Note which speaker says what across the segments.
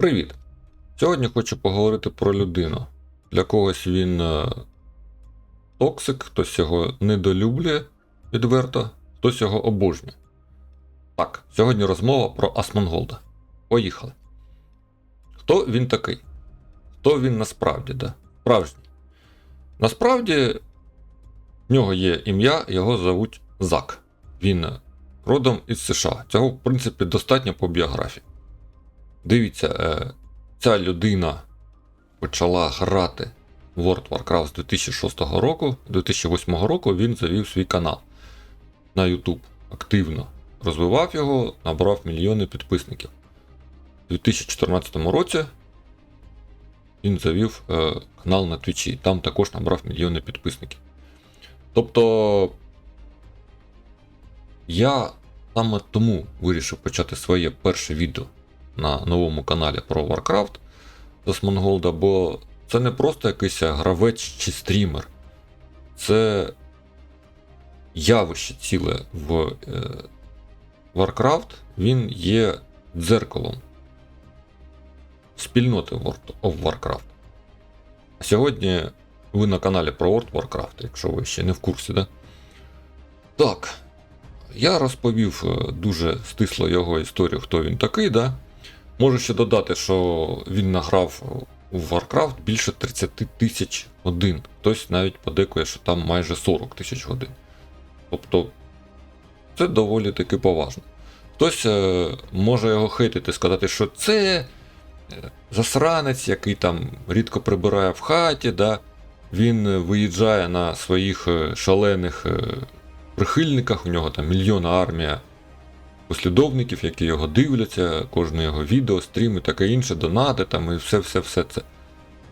Speaker 1: Привіт! Сьогодні хочу поговорити про людину. Для когось він е, токсик, хтось його недолюблює відверто, хтось його обожнює. Так, сьогодні розмова про Асмонголда. Поїхали. Хто він такий? Хто він насправді, да? Справжній. Насправді, в нього є ім'я, його зовуть Зак. Він родом із США. Цього, в принципі, достатньо по біографії. Дивіться, е, ця людина почала грати в World Warcraft з 2006 року, 2008 року він завів свій канал на YouTube активно. Розвивав його, набрав мільйони підписників. У 2014 році він завів е, канал на Твічі, там також набрав мільйони підписників. Тобто я саме тому вирішив почати своє перше відео на новому каналі про Warcraft з Осмонголда, бо це не просто якийсь гравець чи стрімер. Це явище ціле в е, Warcraft, він є дзеркалом спільноти World of Warcraft. Сьогодні ви на каналі про World Warcraft, якщо ви ще не в курсі, да? Так. Я розповів е, дуже стисло його історію, хто він такий, да? Можу ще додати, що він награв у Warcraft більше 30 тисяч годин. Хтось навіть подекує, що там майже 40 тисяч годин. Тобто це доволі таки поважно. Хтось е, може його хейтити, сказати, що це е, засранець, який там рідко прибирає в хаті, да? він виїжджає на своїх е, шалених е, прихильниках, у нього там мільйонна армія послідовників, які його дивляться, кожне його відео, стрім і таке інше, донати там і все-все-все це.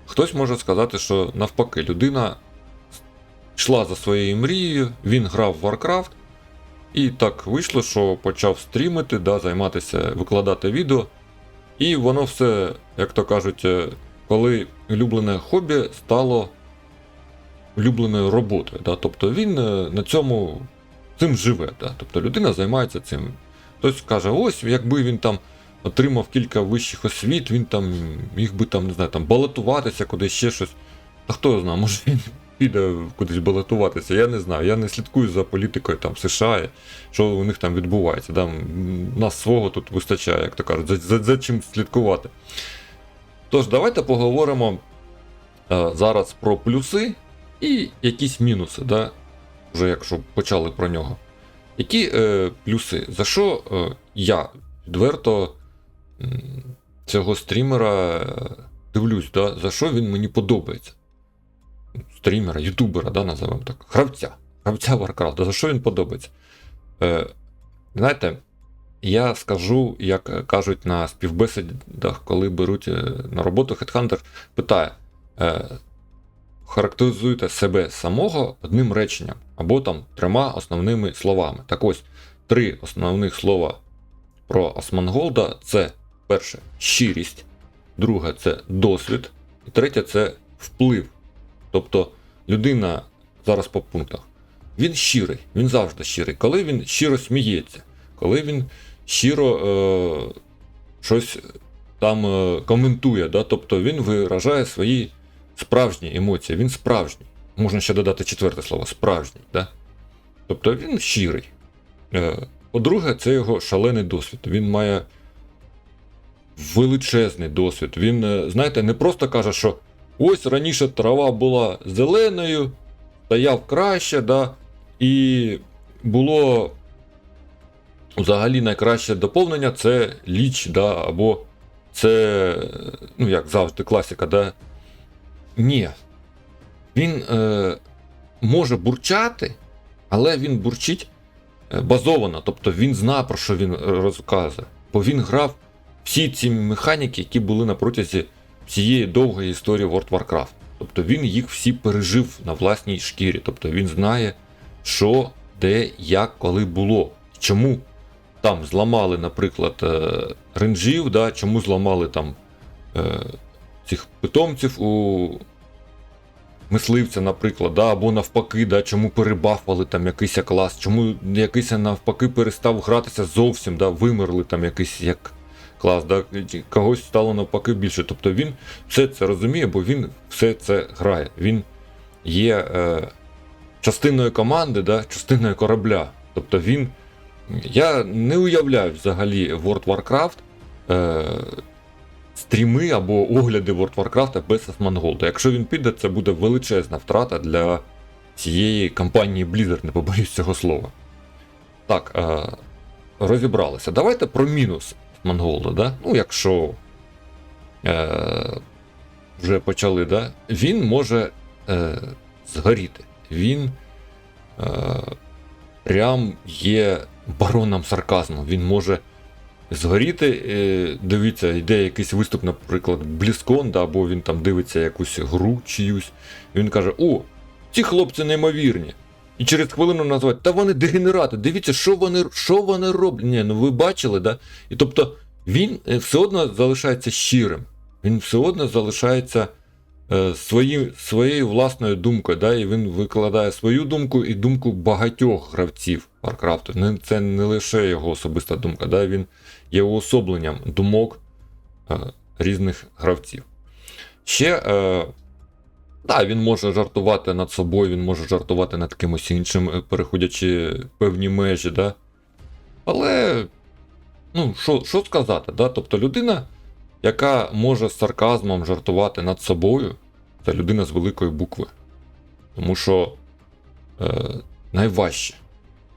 Speaker 1: Хтось може сказати, що навпаки, людина йшла за своєю мрією, він грав в Warcraft, і так вийшло, що почав стрімити, да, займатися, викладати відео. І воно все, як то кажуть, е, коли улюблене хобі стало улюбленою роботою. Да? Тобто він е, на цьому цим живе. Да? Тобто людина займається цим. Хтось каже, ось якби він там отримав кілька вищих освіт, він там міг би там, не знаю, там балотуватися кудись ще щось. Та хто знає, може він піде кудись балотуватися, я не знаю. Я не слідкую за політикою там США, що у них там відбувається. Да? Нас свого тут вистачає, як то кажуть, за, за, за чим слідкувати. Тож, давайте поговоримо е, зараз про плюси і якісь мінуси, да? вже якщо почали про нього. Які е, плюси? За що е, я відверто цього стрімера е, дивлюсь, да? за що він мені подобається? Стрімера, ютубера, да, називаємо так. Гравця. Гравця Warcraft. За що він подобається? Е, Знаєте, я скажу, як кажуть на співбесідах, коли беруть е, на роботу, Headhunter питає. Е, характеризуйте себе самого одним реченням або там трьома основними словами. Так ось, три основних слова про Османголда це перше щирість, друге це досвід, і третє це вплив. Тобто людина зараз по пунктах. Він щирий, він завжди щирий. Коли він щиро сміється, коли він щиро е, щось там е, коментує, да? тобто він виражає свої справжні емоції, він справжній. Можна ще додати четверте слово справжній. Да? Тобто він щирий. Е, По-друге, це його шалений досвід. Він має величезний досвід. Він, е, знаєте, не просто каже, що ось раніше трава була зеленою, стояв краще, да? і було взагалі найкраще доповнення це ліч, да? або це, ну як завжди, класика, да? Ні. Він е, може бурчати, але він бурчить е, базовано. Тобто він знає, про що він розказує. Бо він грав всі ці механіки, які були на протязі всієї довгої історії World Warcraft. Тобто він їх всі пережив на власній шкірі. Тобто він знає, що, де, як, коли було. Чому там зламали, наприклад, е, ренджів, да, чому зламали там. Цих питомців у мисливця, наприклад, да, або навпаки, да, чому перебафали там якийсь клас, чому якийсь навпаки перестав гратися зовсім, да, вимерли там якийсь як клас, да, когось стало навпаки більше. Тобто він все це розуміє, бо він все це грає. Він є е, частиною команди, да, частиною корабля. Тобто він. Я не уявляю взагалі World Warcraft е, стріми або огляди World Warcraft без Асманголда. Якщо він піде, це буде величезна втрата для цієї компанії Blizzard, не побоюсь цього слова. Так, е, розібралися. Давайте про мінус Монголда, да? Ну, якщо е, вже почали, да? він може е, згоріти. Він е, прям є бароном сарказму. Він може згоріти. Е, дивіться, йде якийсь виступ, наприклад, Бліскон, да, або він там дивиться якусь гру чиюсь. І він каже: О, ці хлопці неймовірні. І через хвилину назвати, та вони дегенерати, дивіться, що вони що вони роблять. Ні, ну ви бачили, да? І тобто він е, все одно залишається щирим. Він все одно залишається е, свої, своєю власною думкою. Да? І він викладає свою думку і думку багатьох гравців Варкрафту. Це не лише його особиста думка, да? він є уособленням думок е, різних гравців. Ще. Е, так, він може жартувати над собою, він може жартувати над кимось іншим, е, переходячи певні межі, да? Але, ну, що, що сказати, да? Тобто людина, яка може з сарказмом жартувати над собою, це людина з великої букви. Тому що е, найважче,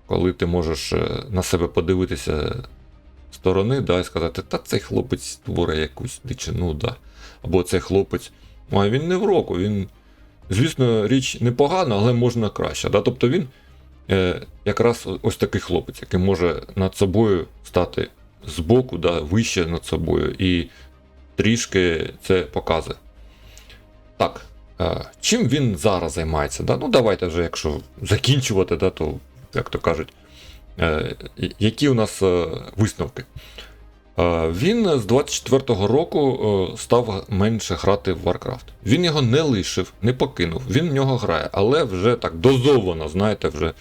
Speaker 1: коли ти можеш е, на себе подивитися сторони, да, і сказати, та цей хлопець творить якусь дичину, да. або цей хлопець. А він не в року, він, звісно, річ непогана, але можна краще. Да? Тобто він е, якраз ось такий хлопець, який може над собою стати збоку, да, вище над собою, і трішки це показує. Так, е, чим він зараз займається? Да? Ну, давайте вже, якщо закінчувати, да, то, як то кажуть, е, які у нас е, висновки? Е, Він з 24-го року став менше грати в Warcraft. Він його не лишив, не покинув. Він в нього грає, але вже так дозовано, знаєте, вже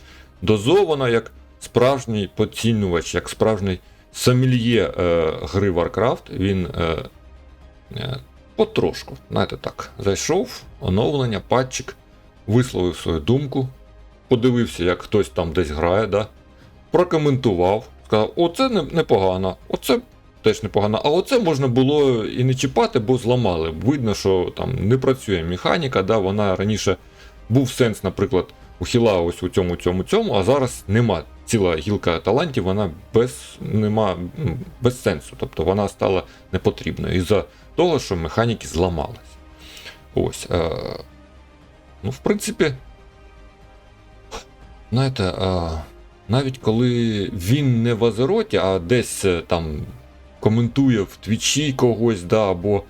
Speaker 1: дозовано як справжній поцінювач, як справжній сомельє гри Warcraft. Він потрошку, знаєте так, зайшов, оновлення, патчик, висловив свою думку, подивився, як хтось там десь грає, да, прокоментував, сказав: оце не- непогано, оце теж непогано. А оце можна було і не чіпати, бо зламали. Видно, що там не працює механіка, да, вона раніше був сенс, наприклад, у хіла ось у цьому, цьому, цьому, а зараз нема. Ціла гілка талантів, вона без, нема, без сенсу. Тобто вона стала непотрібною із-за того, що механіки зламались. Ось. Е, ну, в принципі, знаєте, навіть коли він не в Азероті, а десь е, там коментує в твічі когось, да, або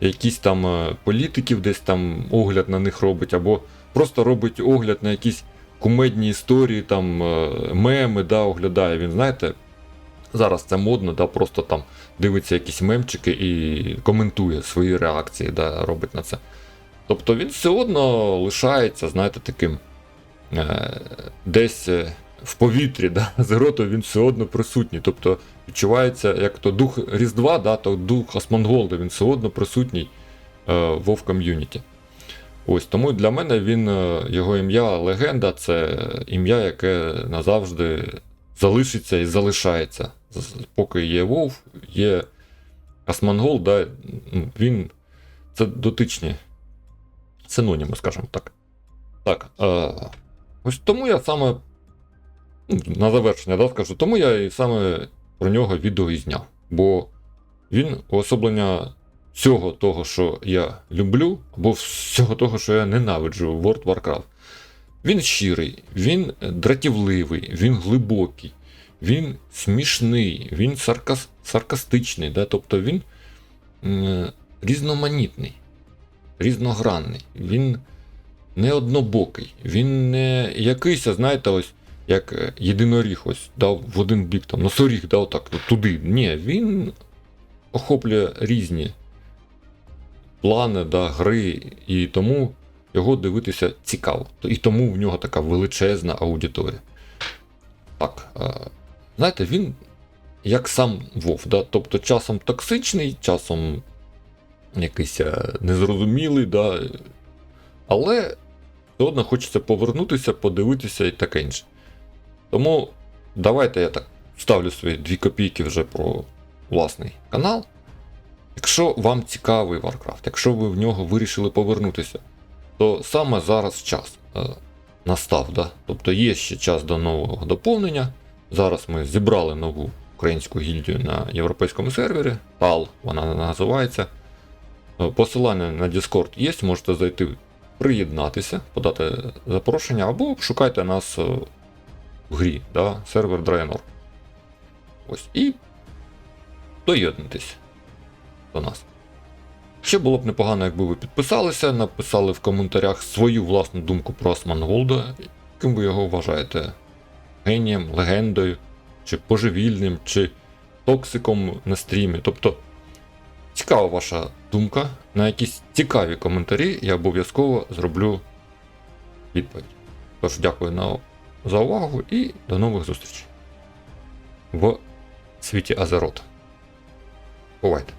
Speaker 1: якісь там е, політиків десь там огляд на них робить, або просто робить огляд на якісь кумедні історії, там е, меми, да, оглядає. Він, знаєте, зараз це модно, да, просто там дивиться якісь мемчики і коментує свої реакції, да, робить на це. Тобто він все одно лишається, знаєте, таким десь е, в повітрі, да, Зерото він все одно присутній. Тобто відчувається, як то дух Різдва, да, то дух Асмонголда, він все одно присутній е, WoW ком'юніті. Ось тому для мене він, е, його ім'я легенда, це ім'я, яке назавжди залишиться і залишається. Поки є WoW, є Асмонгол, да, ну, він це дотичні синоніми, скажімо так. Так. Е, ось тому я саме ну, на завершення да, скажу, тому я і саме про нього відео і зняв. Бо він уособлення всього того, що я люблю, або всього того, що я ненавиджу в World Warcraft. Він щирий, він дратівливий, він глибокий, він смішний, він саркас, саркастичний, да? тобто він м, різноманітний, різногранний, він не однобокий, він не якийсь, знаєте, ось як е, єдиноріг ось дав в один бік, там, носоріг дав так туди. Ні, він охоплює різні плани, да, гри, і тому його дивитися цікаво. І тому в нього така величезна аудиторія. Так, е, знаєте, він як сам Вов. Да? Тобто часом токсичний, часом якийсь е, незрозумілий, да? але все одно хочеться повернутися, подивитися і таке інше. Тому давайте я так ставлю свої дві копійки вже про власний канал. Якщо вам цікавий Warcraft, якщо ви в нього вирішили повернутися, то саме зараз час е, настав. Да? Тобто є ще час до нового доповнення. Зараз ми зібрали нову українську гільдію на європейському сервері. TAL вона називається. Е, Посилання на Discord є, можете зайти, приєднатися, подати запрошення, або шукайте нас е, в грі, да? сервер Draenor. Ось. І доєднуйтесь до нас. Ще було б непогано, якби ви підписалися, написали в коментарях свою власну думку про Асманголда, ким ви його вважаєте генієм, легендою, чи божевільним, чи токсиком на стрімі. Тобто цікава ваша думка. На якісь цікаві коментарі я обов'язково зроблю відповідь. Тож, дякую на, за увагу і до нових зустрічей в світі Азерот. Бувайте!